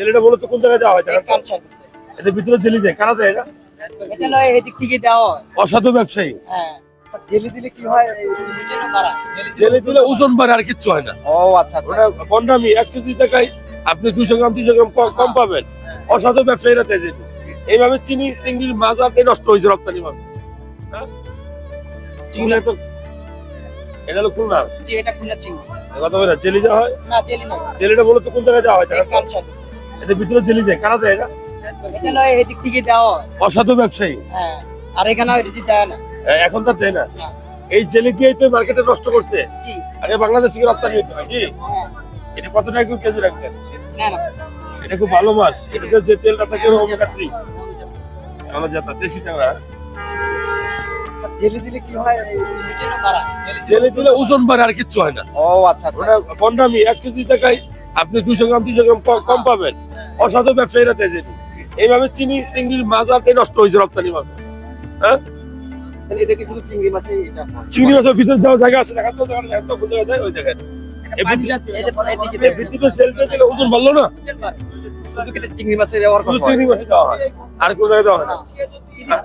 ছেলেটা মূলত কোন জায়গায় দেওয়া হয়? এটা ভিতরে ছেলে দেয় কারা দেয় এটা? এটা নয় এদিক থেকে দেওয়া হয়। অসাধু ব্যবসায়ী। হ্যাঁ। জেলি দিলে কি হয়? দিলে ওজন বাড়ে আর কিচ্ছু হয় না। ও আচ্ছা আচ্ছা। ওটা বন্ডামি এক কেজি টাকায় আপনি দুশো গ্রাম তিনশো গ্রাম কম- পাবেন। অসাধু ব্যবসায়ীরা দেয়। এইভাবে চিনি চিংড়ির আপনি নষ্ট হয়েছে রপ্তানি ভাবে হ্যাঁ? চিংড়ি তো এটা হলো খুলনা। এটা খুলনা চিংড়ি। কথা বলে জেলি দেওয়া হয়? না জেলি না জেলিটা মূলত কোন জায়গায় দেওয়া হয়? তো? এটা ভিতরে জেলি দেয়। কারা দেয় এটা? এটা নয় এদিক থেকে দেওয়া অসাধু ব্যবসায়ী? হ্যাঁ আর এখানে এদিকে দেয় না। এখন তো দেয় না। এই জেলি দিয়ে তো মার্কেটে নষ্ট করছে। জি। আগে বাংলাদেশ থেকে রপ্তানি হতো নাকি? হ্যাঁ। এটা কত টাকা কেজি রাখবেন? না না। এটা খুব ভালো মাছ। এটাতে যে তেলটা থাকে ওমেগা থ্রি। আমার যাতা দেশি টাকা জেলি দিলে কি হয়? এই জেলে দিলে ওজন বাড়ে আর কিচ্ছু হয় না। ও আচ্ছা আচ্ছা। ওটা এক কেজি টাকায় আপনি দুশো গ্রাম তিনশো গ্রাম কম পাবেন। অসাধু ব্যবসায়ীরা দেয় যেটা। এইভাবে চিনি চিংড়ির মাছ আর নষ্ট হয়েছে রপ্তানি মাছ হ্যাঁ শুধু চিংড়ি মাছের ভিতরে যাওয়া জায়গা আছে দেখা তো ওই জায়গায় ওজন বাড়লো না? চিংড়ি মাছে মাছ হয়? আর কোথায় যাওয়া হয় না। না।